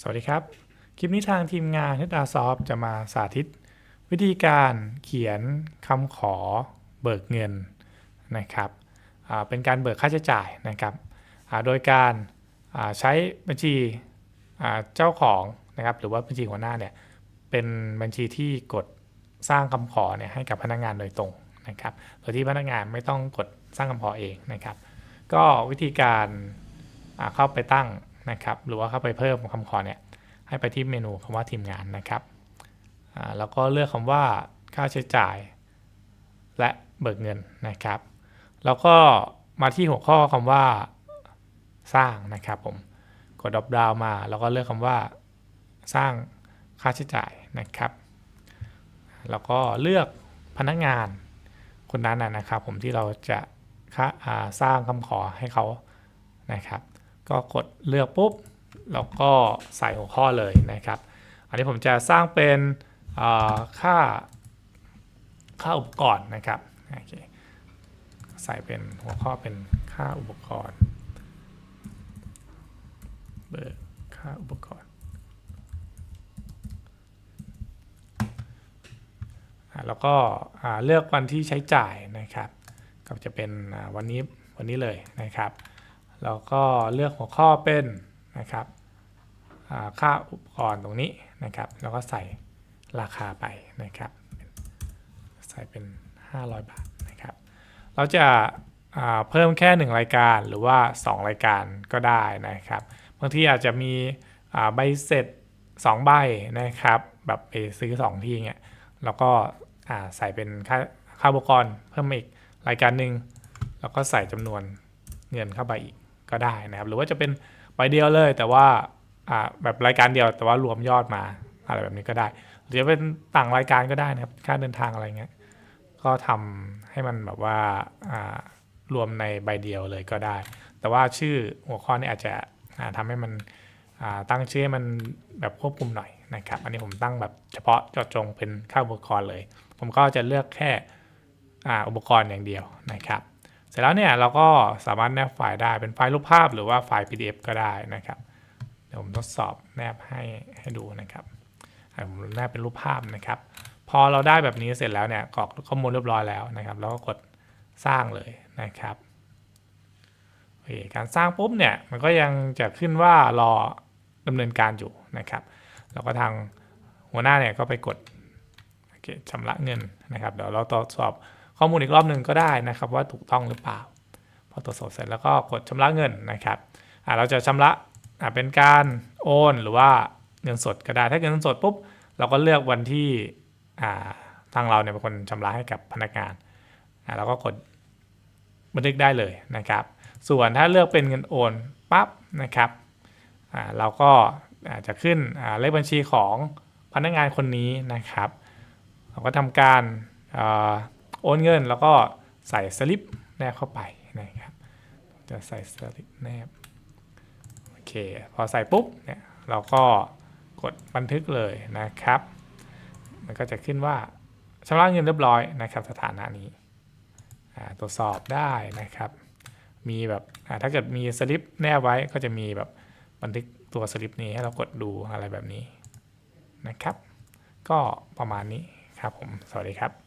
สวัสดีครับ คลิปนี้ทางทีมงาน h ด r s o f t จะมาสาธิต วิธีการเขียนคำขอเบิกเงินนะครับเป็นการเบิกค่าใช้จ่ายนะครับโดยการใช้บัญชีเจ้าของนะครับหรือว่าบัญชีหัวหน้าเนี่ยเป็นบัญชีที่กดสร้างคำขอเนี่ยให้กับพนักงานโดยตรงนะครับโดยที่พนักงานไม่ต้องกดสร้างคำขอเองนะครับ ก็วิธีการเข้าไปตั้ง นะครับหรือว่าเข้าไปเพิ่มคำขอเนี่ยให้ไปที่เมนูคำว่าทีมงานนะครับแล้วก็เลือกคำว่าค่าใช้จ่าย และเบิกเงินนะครับ แล้วก็มาที่หัวข้อคำว่าสร้างนะครับผมกดดรอปดาวมา แล้วก็เลือกคำว่าสร้างค่าใช้จ่ายนะครับ แล้วก็เลือกพนักงานคนนั้นนะครับ ผมที่เราจะสร้างคำขอให้เขานะครับ ก็กดเลือกปุ๊บแล้วก็ใส่หัวข้อเลยนะครับ อันนี้ผมจะสร้างเป็นค่าค่าอุปกรณ์นะครับโอเคใส่เป็นหัวข้อเป็นค่าอุปกรณ์เบิกค่าอุปกรณ์แล้วก็เลือกวันที่ใช้จ่ายนะครับ ก็จะเป็นวันนี้วันนี้เลยนะครับ แล้วก็เลือกหัวข้อเป็นนะครับค่าอุปกรณ์ตรงนี้นะครับ แล้วก็ใส่ราคาไปนะครับ ใส่เป็น 500 บาทนะครับ เราจะาเพิ่มแค่ 1 รายการหรือว่า 2 รายการก็ได้นะครับ บางทีอาจจะมีใบเสร็จ 2 ใบนะครับ แบบไปซื้อ 2 ที่เงี้ยแล้วก็ใส่เป็นค่าค่าอุปกรณ์เพิ่มอีกรายการหนึ่งแล้วก็ใส่จำนวนเงินเข้าไปอีก ก็ได้นะครับ หรือว่าจะเป็นใบเดียวเลย แต่ว่าแบบรายการเดียวแต่ว่ารวมยอดมาอะไรแบบนี้ก็ได้ หรือจะเป็นต่างรายการก็ได้นะครับ ค่าเดินทางอะไรเงี้ย ก็ทำให้มันแบบว่ารวมในใบเดียวเลยก็ได้ แต่ว่าชื่อหัวข้อนี้อาจจะอ่าทำให้มันตั้งชื่อให้มันแบบควบคุมหน่อยนะครับ อันนี้ผมตั้งแบบเฉพาะเจาะจงเป็นค่าอุปกรณ์เลย ผมก็จะเลือกแค่อุปกรณ์อย่างเดียวนะครับ สร็จแล้วเนี่ยเราก็สามารถแนบไฟล์ได้เป็นไฟล์รูปภาพหรือว่าไฟล์ PDF ก็ได้นะครับ เดี๋ยวผมทดสอบแนบให้ให้ดูนะครับผมแนบเป็นรูปภาพนะครับ พอเราได้แบบนี้เสร็จแล้วเนี่ยกรอกข้อมูลเรียบร้อยแล้วนะครับแล้วก็กดสร้างเลยนะครับการสร้างปุ๊บเนี่ยมันก็ยังจะขึ้นว่ารอดำเนินการอยู่นะครับแล้วก็ทางหัวหน้าเนี่ยก็ไปกดชำระเงินนะครับ เดี๋ยวเราตรวจสอบ ข้อมูลอีกรอบหนึ่งก็ได้นะครับ ว่าถูกต้องหรือเปล่า พอตรวจสอบเสร็จแล้วก็กดชำระเงินนะครับเราจะชำระเป็นการโอนหรือว่าเงินสดก็ได้ถ้าเงินสดปุ๊บเราก็เลือกวันที่ทางเราเนี่ยเป็นคนชำระให้กับพนักงานเราก็กดบันทึกได้เลยนะครับ ส่วนถ้าเลือกเป็นเงินโอนปั๊บนะครับเราก็จะขึ้นเลขบัญชีของพนักงานคนนี้นะครับ เราก็ทำการ โอนเงินแล้วก็ใส่สลิปแนบเข้าไปนะครับ จะใส่สลิปแนบ โอเค พอใส่ปุ๊บเนี่ยเราก็กดบันทึกเลยนะครับ มันก็จะขึ้นว่าชำระเงินเรียบร้อยนะครับ สถานะนี้ตรวจสอบได้นะครับ มีแบบถ้าเกิดมีสลิปแนบไว้ก็จะมีแบบบันทึกตัวสลิปนี้ให้เรากดดูอะไรแบบนี้นะครับ ก็ประมาณนี้ครับผม สวัสดีครับ